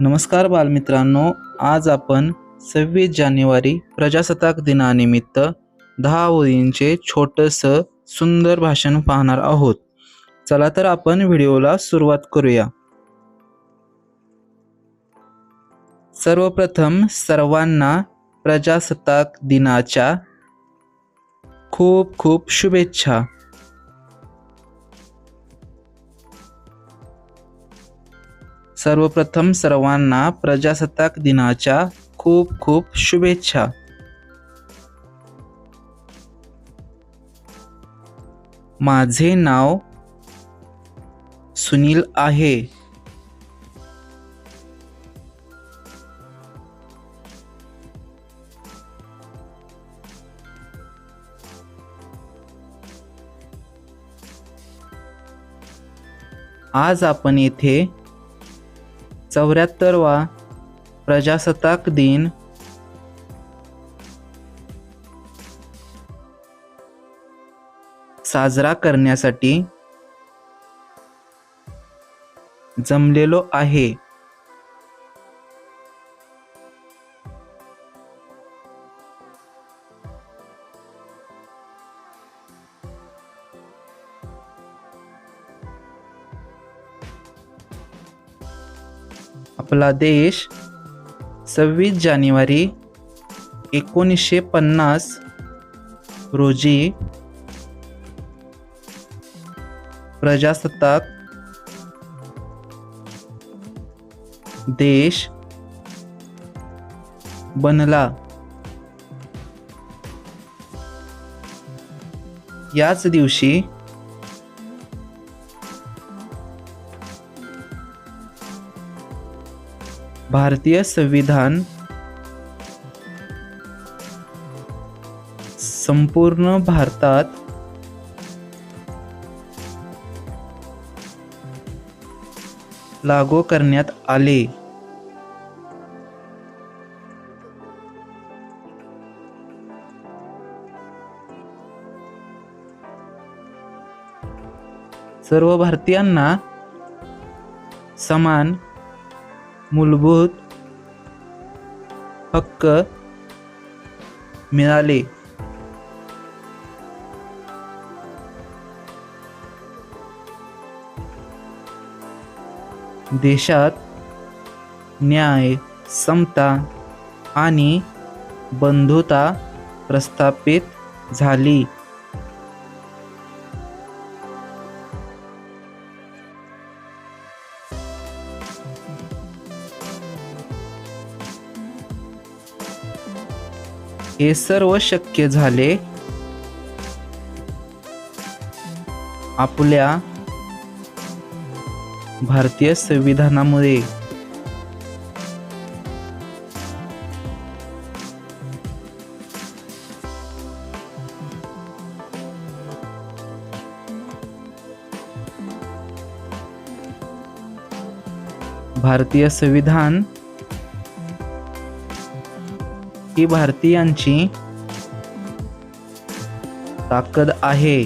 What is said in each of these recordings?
नमस्कार बालमित्रांनो आज आपण सव्वीस जानेवारी प्रजासत्ताक दिनानिमित्त दहा ओळींचे छोटंसं सुंदर भाषण पाहणार आहोत. चला तर आपण व्हिडिओला सुरुवात करूया. सर्वप्रथम सर्वांना प्रजासत्ताक दिनाच्या खूप खूप शुभेच्छा. सर्वप्रथम सर्वांना प्रजासत्ताक दिनाच्या खूप खूप शुभेच्छा. माझे नाव सुनील आहे. आज आपण येथे चौऱ्याहत्तरवा प्रजासत्ताक दिन. साजरा करण्यासाठी जमलेलो आहे. आपला देश सव्वीस जानेवारी एकोणीसशे पन्नास रोजी प्रजासत्ताक देश बनला. याच दिवशी भारतीय संविधान संपूर्ण भारतात लागू करण्यात आले. सर्व भारतीयांना समान मूलभूत हक्क मिळाले. देशात न्याय समता आणि बंधुता प्रस्थापित झाली. हे सर्व शक्य झाले. आपल्या भारतीय संविधानामुळे. भारतीय संविधान ही भारतीयांची ताकद आहे.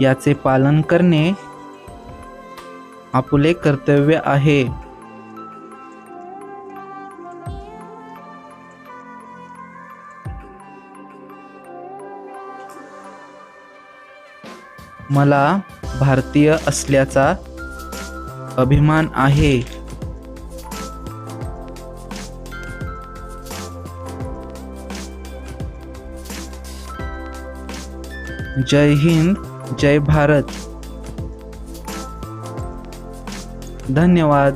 याचे पालन करणे आपले कर्तव्य आहे. मला भारतीय असल्याचा अभिमान आहे. जय हिंद जय भारत. धन्यवाद.